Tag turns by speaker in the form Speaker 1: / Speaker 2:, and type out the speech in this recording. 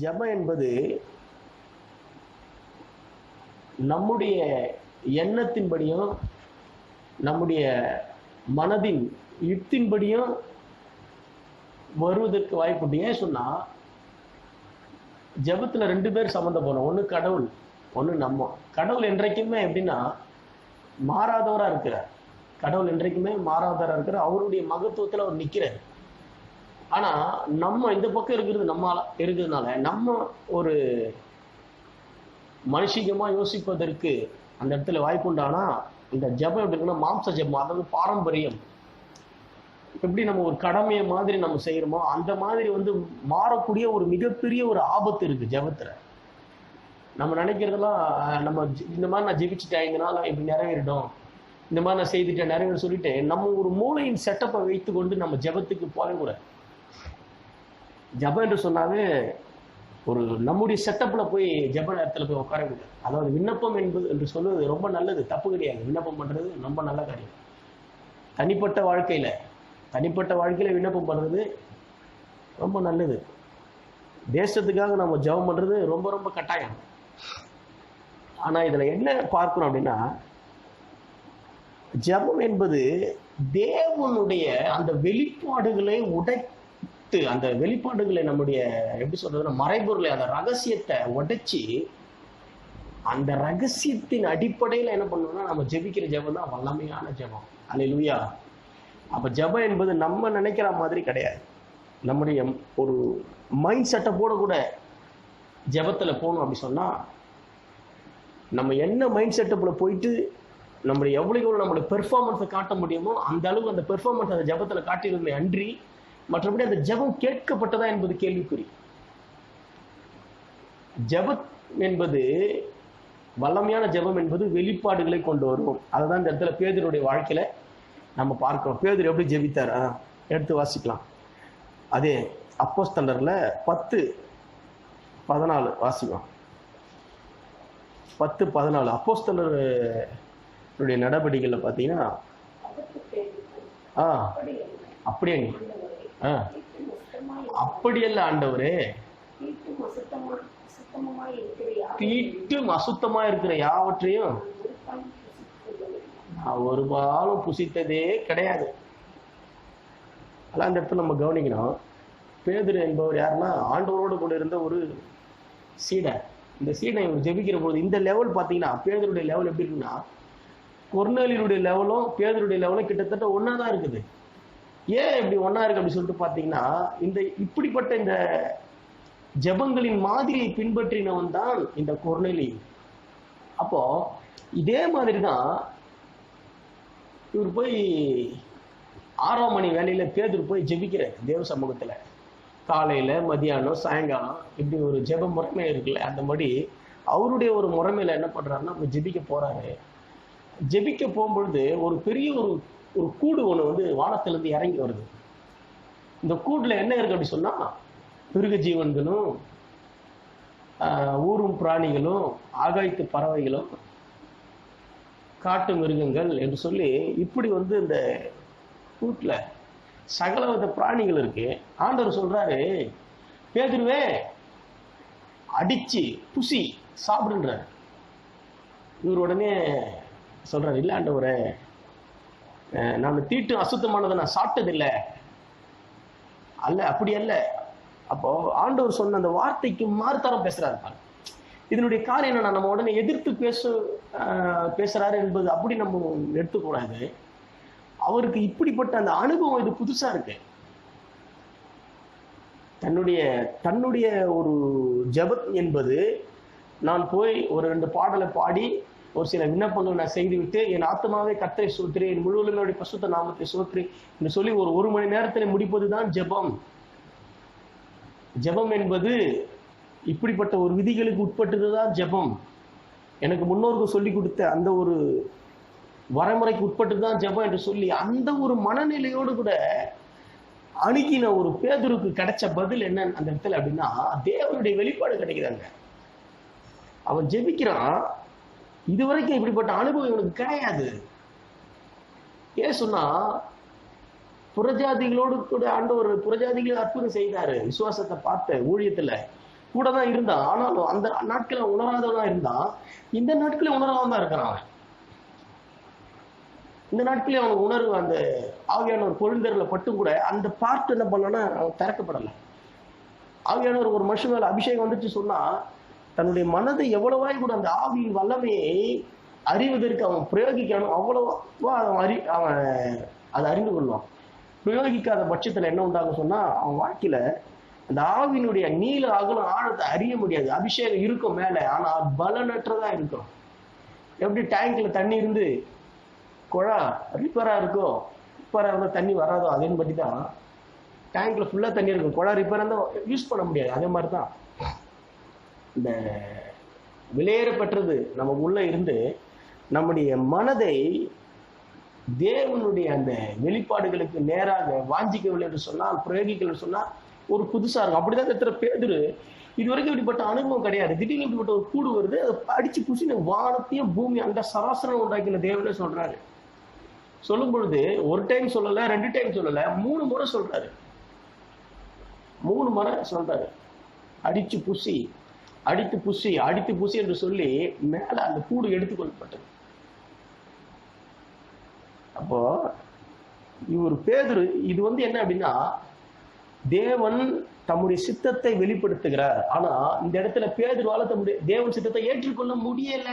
Speaker 1: ஜெபம் என்பது நம்முடைய எண்ணத்தின்படியும் நம்முடைய மனதின் யுக்தின்படியும் வருவதற்கு வாய்ப்புண்டு ஏன் சொன்னா ஜெபத்துல ரெண்டு பேர் போனோம் ஒன்னு கடவுள் ஒன்று நம்ம. கடவுள் என்றைக்குமே எப்படின்னா மாறாதவராக இருக்கிறார். கடவுள் என்றைக்குமே மாறாதவராக இருக்கிறார். அவருடைய மகத்துவத்தில் அவர் நிற்கிறார் ஆனா நம்ம இந்த பக்கம் இருக்கிறது நம்மால இருக்கிறதுனால நம்ம ஒரு மனுஷிகமா யோசிப்பதற்கு அந்த இடத்துல வாய்ப்பு உண்டானா இந்த ஜெபம் எப்படி இருக்குன்னா மாம்ச ஜெபம் அதாவது பாரம்பரியம். எப்படி நம்ம ஒரு கடமையை மாதிரி நம்ம செய்யறோமோ அந்த மாதிரி வந்து மாறக்கூடிய ஒரு மிகப்பெரிய ஒரு ஆபத்து இருக்கு ஜெபத்துல. நம்ம நினைக்கிறதெல்லாம் நம்ம இந்த மாதிரி நான் ஜெபிச்சுட்டேன் இந்த இப்படி நிறைவேறிடும் இந்த மாதிரி நான் செய்துட்டேன் நிறைவேற சொல்லிட்டு நம்ம ஒரு மூளையின் செட்டப்பை வைத்துக்கொண்டு நம்ம ஜெபத்துக்கு போகக்கூடாது. ஜெபம் என்று சொன்னாவே ஒரு நம்முடைய செட்டப்பில் போய் ஜெப நேரத்தில் போய் உட்கார முடியாது. அதாவது விண்ணப்பம் என்பது என்று சொல்வது ரொம்ப நல்லது தப்பு கிடையாது. விண்ணப்பம் பண்ணுறது ரொம்ப நல்ல காரியம். தனிப்பட்ட வாழ்க்கையில் தனிப்பட்ட வாழ்க்கையில் விண்ணப்பம் பண்ணுறது ரொம்ப நல்லது. தேசத்துக்காக நம்ம ஜெபம் பண்ணுறது ரொம்ப ரொம்ப கட்டாயம். ஆனால் இதில் என்ன பார்க்கணும் அப்படின்னா ஜெபம் என்பது தேவனுடைய அந்த வெளிப்பாடுகளை உடைத்து அந்த வெளிப்பாடுகளை நம்முடைய எப்படி சொல்றதுன்னா மறைபொருளை அந்த ரகசியத்தை உடைச்சி அந்த ரகசியத்தின் அடிப்படையில் என்ன பண்ணணும்னா நம்ம ஜெபிக்கிற ஜெபம் தான் வல்லமையான ஜெபம். அல்லேலூயா அப்ப ஜெபம் என்பது நம்ம நினைக்கிற மாதிரி கிடையாது. நம்முடைய ஒரு மைண்ட் செட்டை போட கூட ஜெபத்துல போகணும் அப்படி சொன்னா நம்ம என்ன மைண்ட் செட்டப்ல போயிட்டு நம்மளுடைய எவ்வளவு நம்மளுடைய பெர்ஃபார்மன்ஸை காட்ட முடியுமோ அந்த அளவுக்கு அந்த பெர்ஃபார்மன்ஸ் அந்த ஜெபத்துல காட்டியிருந்தே அன்றி மற்றபடி அந்த ஜெபம் கேட்கப்பட்டதா என்பது கேள்விக்குறி. ஜெபம் என்பது வல்லமையான ஜெபம் என்பது வெளிப்பாடுகளை கொண்டு வரும். அதுதான் இந்த இடத்துல பேதருடைய வாழ்க்கையில நம்ம பார்க்கிறோம். பேதர் எப்படி ஜெபித்தார்? ஆ, எடுத்து வாசிக்கலாம். அதே அப்போஸ்தலர்ல பத்து பதினாலு வாசிக்கலாம். பத்து பதினாலு. அப்போஸ்தலருடைய நடவடிக்கைகளில் பார்த்தீங்கன்னா ஆ அப்படியே ஆ. அப்படியல்ல ஆண்டவரே.
Speaker 2: தீட்டும் அசுத்தமா- இருக்கிற
Speaker 1: யாவற்றையும்
Speaker 2: நான்
Speaker 1: ஒரு பாலும் புசித்ததே கிடையாது. அதான் அந்த இடத்துல நம்ம கவனிக்கணும். பேதுரு என்பவர் யாருன்னா ஆண்டவரோடு கூட இருந்த ஒரு சீடை இந்த சீடை இவர் ஜெபிக்கிற போது இந்த லெவல் பார்த்தீங்கன்னா பேதருடைய லெவல் எப்படி இருக்குன்னா கொர்நேலியனுடைய லெவலும் பேதருடைய லெவலும் கிட்டத்தட்ட ஒன்றா தான் இருக்குது. ஏன் இப்படி ஒன்றா இருக்கு அப்படின்னு சொல்லிட்டு பார்த்தீங்கன்னா இந்த இப்படிப்பட்ட இந்த ஜெபங்களின் மாதிரியை பின்பற்றினவன் தான் இந்த கொர்நேலி அப்போ இதே மாதிரி தான் இவர் போய் ஆறாம் மணி வேலையில பேதர் போய் ஜெபிக்கிறார் தேவ சமூகத்துல. காலையில மதியானம் சாயங்காலம் இப்படி ஒரு ஜெப முறைமை இருக்குல்ல அந்த மாதிரி அவருடைய ஒரு முறைமையில என்ன பண்றாருன்னா இப்போ ஜெபிக்க போறாரு. ஜெபிக்க போகும்பொழுது ஒரு பெரிய ஒரு ஒரு கூடு ஒன்று வந்து வானத்திலிருந்து இறங்கி வருது. இந்த கூடுல என்ன இருக்கு அப்படி சொன்னா மிருக ஜீவன்களும் ஊரும் பிராணிகளும் ஆகாயத்து பறவைகளும் காட்டு மிருகங்கள் என்று சொல்லி இப்படி வந்து இந்த கூட்டில் சகலவித பிராணிகள் இருக்கு. ஆண்டவர் சொல்றாரு பேதுருவே அடிச்சு புசி சாப்பிடுன்றார். இவர் உடனே சொல்றாரு இல்லை ஆண்டவரே நான் தீட்டு அசுத்தமானதை நான் சாப்பிட்டதில்லை. அல்ல அப்படி அல்ல. அப்போ ஆண்டவர் சொன்ன அந்த வார்த்தைக்கு மாறுதரம் பேசுறாரு பாருங்க. இதனுடைய காரியம் என்னன்னா நம்ம உடனே எதிர்த்து பேச பேசுறாரு என்பது அப்படி நம்ம எடுத்துக்கூடாது. அவருக்கு இப்படிப்பட்ட அந்த அனுபவம் இது புதுசா இருக்கு. தன்னுடைய தன்னுடைய ஒரு ஜெபத் என்பது நான் போய் ஒரு ரெண்டு பாடலை பாடி ஒரு சில விண்ணப்பங்கள் நான் செய்துவிட்டு என் ஆத்மாவை கத்தரை சோத்திரி என் முழுவதுமையுடைய பசுத்த நாமத்தை சோத்திரி என்று சொல்லி ஒரு ஒரு மணி நேரத்தில் முடிப்பதுதான் ஜெபம். ஜெபம் என்பது இப்படிப்பட்ட ஒரு விதிகளுக்கு உட்பட்டதுதான் ஜெபம். எனக்கு முன்னோர்கள் சொல்லி கொடுத்த அந்த ஒரு வரைமுறைக்கு உட்பட்டு தான் ஜெபம் என்று சொல்லி அந்த ஒரு மனநிலையோடு கூட அணுகின ஒரு பேதருக்கு கிடைச்ச பதில் என்ன அந்த இடத்துல அப்படின்னா தேவனுடைய வெளிப்பாடு கிடைக்குதாங்க. அவன் ஜெபிக்கிறான் இதுவரைக்கும் இப்படிப்பட்ட அனுபவம் இவனுக்கு கிடையாது. ஏன் சொன்னா புறஜாதிகளோடு கூட ஆண்டவர் புறஜாதிகளை அற்புதம் செய்தாரு. விசுவாசத்தை பார்த்த ஊழியத்துல கூட தான் இருந்தான். ஆனாலும் அந்த நாட்களை உணராதவனா இருந்தான். இந்த நாட்களே உணராம தான் இருக்கிறான் அவன். இந்த நாட்களே அவனுக்கு உணர்வு அந்த ஆவியானவர் பொருந்தரில் பட்டும் கூட அந்த பார்ட் என்ன பண்ணனா அவன் திறக்கப்படலை. ஆவியானவர் ஒரு மனுஷன் மேல அபிஷேகம் வந்துச்சு சொன்னா தன்னுடைய மனதை எவ்வளவாய் கூட அந்த ஆவியின் வல்லமையை அறிவதற்கு அவன் பிரயோகிக்கணும் அவ்வளவா அவன் அறி அவன் அதை அறிந்து கொள்வான். பிரயோகிக்காத பட்சத்துல என்ன உண்டாகும் சொன்னா அவன் வாழ்க்கையில அந்த ஆவியினுடைய நீல அகலம் ஆழத்தை அறிய முடியாது. அபிஷேகம் இருக்கும் மேல ஆனா பலனற்றதா இருக்கும். எப்படி டேங்க்ல தண்ணி இருந்து குழா ரிப்பரா இருக்கோ ரிப்பரா இருந்தா தண்ணி வராதோ அதே பற்றி தான் டேங்க்ல ஃபுல்லா தண்ணி இருக்கும். குழா ரிப்பேராக இருந்தால் யூஸ் பண்ண முடியாது. அதே மாதிரி தான் இந்த வெளியேறப்பட்டது நம்ம உள்ளே இருந்து நம்முடைய மனதை தேவனுடைய அந்த வெளிப்பாடுகளுக்கு நேராக வாஞ்சிக்கவில்லை என்று சொன்னால் பிரயோகிக்கவில்லை சொன்னால் ஒரு புதுசாக இருக்கும். அப்படிதான் இந்த இடத்துல பேதுரு இது வரைக்கும் இப்படிப்பட்ட அனுபவம் கிடையாது. திடீர்னு இப்படிப்பட்ட ஒரு கூடு வருது அதை அடிச்சு புசின வானத்தையும் பூமி அந்த சராசரம் உண்டாக்கின தேவனே சொல்றாரு. சொல்லும் பொழுது ஒரு டைம் சொல்லலை ரெண்டு டைம் சொல்லலை மூணு முறை சொல்றாரு. மூணு முறை சொல்றாரு. அடிச்சு புசி அடித்து புசி அடித்து புசி என்று சொல்லி மேல அந்த கூடு எடுத்துக்கொள்ளப்பட்டது அப்போ இவர் பேதுரு இது வந்து என்ன அப்படின்னா தேவன் தம்முடைய சித்தத்தை வெளிப்படுத்துகிறார். ஆனா இந்த இடத்துல பேதுருவால தம்முடைய தேவன் சித்தத்தை ஏற்றுக்கொள்ள முடியல.